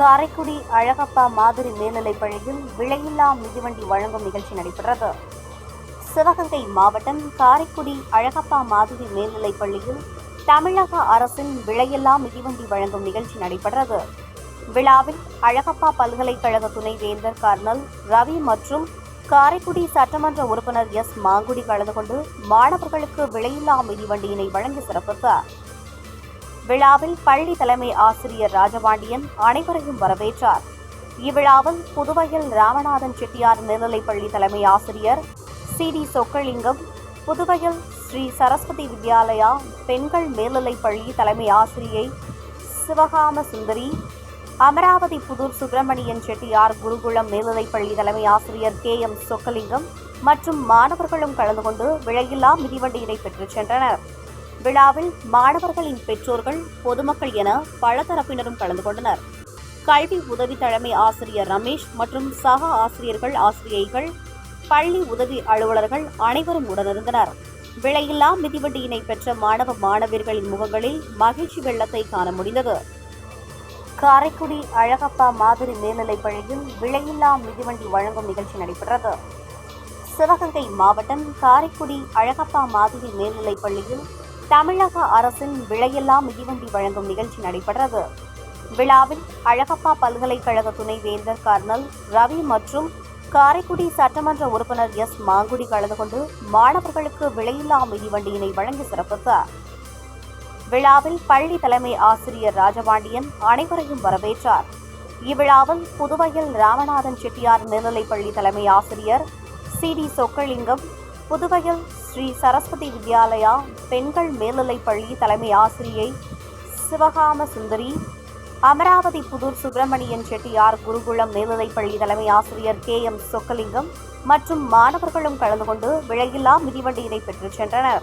காரைக்குடி அழகப்பா மாதிரி மேல்நிலைப் பள்ளியில் விலையில்லா மிதிவண்டி வழங்கும் நிகழ்ச்சி நடைபெற்றது. சிவகங்கை மாவட்டம் காரைக்குடி அழகப்பா மாதிரி மேல்நிலைப் பள்ளியில் தமிழக அரசின் விலையில்லா மிதிவண்டி வழங்கும் நிகழ்ச்சி நடைபெற்றது. விழாவில் அழகப்பா பல்கலைக்கழக துணைவேந்தர் கர்னல் ரவி மற்றும் காரைக்குடி சட்டமன்ற உறுப்பினர் எஸ் மாங்குடி கலந்து கொண்டு மாணவர்களுக்கு விலையில்லா மிதிவண்டியினை வழங்கி சிறப்பித்தார். விழாவில் பள்ளி தலைமை ஆசிரியர் ராஜபாண்டியன் அனைவரையும் வரவேற்றார். இவ்விழாவில் புதுவையில் ராமநாதன் செட்டியார் மேல்நிலைப்பள்ளி தலைமை ஆசிரியர் சி டி சொக்கலிங்கம் புதுவையில் ஸ்ரீ சரஸ்வதி வித்யாலயா பெண்கள் மேல்நிலைப்பள்ளி தலைமை ஆசிரியை சிவகாம சுந்தரி அமராவதி புதூர் சுப்பிரமணியன் செட்டியார் குருகுலம் மேல்நிலைப்பள்ளி தலைமை ஆசிரியர் கே எம் சொக்கலிங்கம் மற்றும் மாணவர்களும் கலந்து கொண்டு விலையில்லா மிதிவண்டியினை பெற்றுச் சென்றனர். விழாவில் மாணவர்களின் பெற்றோர்கள் பொதுமக்கள் என பல தரப்பினரும் கலந்து கொண்டனர். கல்வி உதவி தலைமை ஆசிரியர் ரமேஷ் மற்றும் சக ஆசிரியர்கள் ஆசிரியைகள் பள்ளி உதவி அலுவலர்கள் அனைவரும் உடனிருந்தனர். விலையில்லா மிதிவண்டியினை பெற்ற மாணவ மாணவியர்களின் முகங்களில் மகிழ்ச்சி வெள்ளத்தை காண முடிந்தது. காரைக்குடி அழகப்பா மாதிரி மேல்நிலைப் பள்ளியில் விலையில்லா மிதிவண்டி வழங்கும் நிகழ்ச்சி நடைபெற்றது. சிவகங்கை மாவட்டம் காரைக்குடி அழகப்பா மாதிரி மேல்நிலைப் பள்ளியில் தமிழக அரசின் விலையில்லா மிதிவண்டி வழங்கும் நிகழ்ச்சி நடைபெற்றது. விழாவில் அழகப்பா பல்கலைக்கழக துணைவேந்தர் கர்னல் ரவி மற்றும் காரைக்குடி சட்டமன்ற உறுப்பினர் எஸ். மாங்குடி கலந்து கொண்டு மாணவர்களுக்கு விலையில்லா மிதிவண்டியினை வழங்கி சிறப்பித்தார் விழாவில் பள்ளி தலைமை ஆசிரியர் ராஜபாண்டியன் அனைவரையும் வரவேற்றார். இவ்விழாவில் புதுவையில் ராமநாதன் செட்டியார் மேல்நிலைப்பள்ளி தலைமை ஆசிரியர் சி. டி. சொக்கலிங்கம் புதுவையில் ஸ்ரீ சரஸ்வதி வித்யாலயா பெண்கள் மேல்நிலைப்பள்ளி தலைமை ஆசிரியை சிவகாம சுந்தரி அமராவதி புதூர் சுப்பிரமணியன் செட்டியார் குருகுலம் மேல்நிலைப்பள்ளி தலைமை ஆசிரியர் கே எம் சொக்கலிங்கம் மற்றும் மாணவர்களும் கலந்து கொண்டு விலையில்லா மிதிவண்டியினை பெற்றுச் சென்றனர்.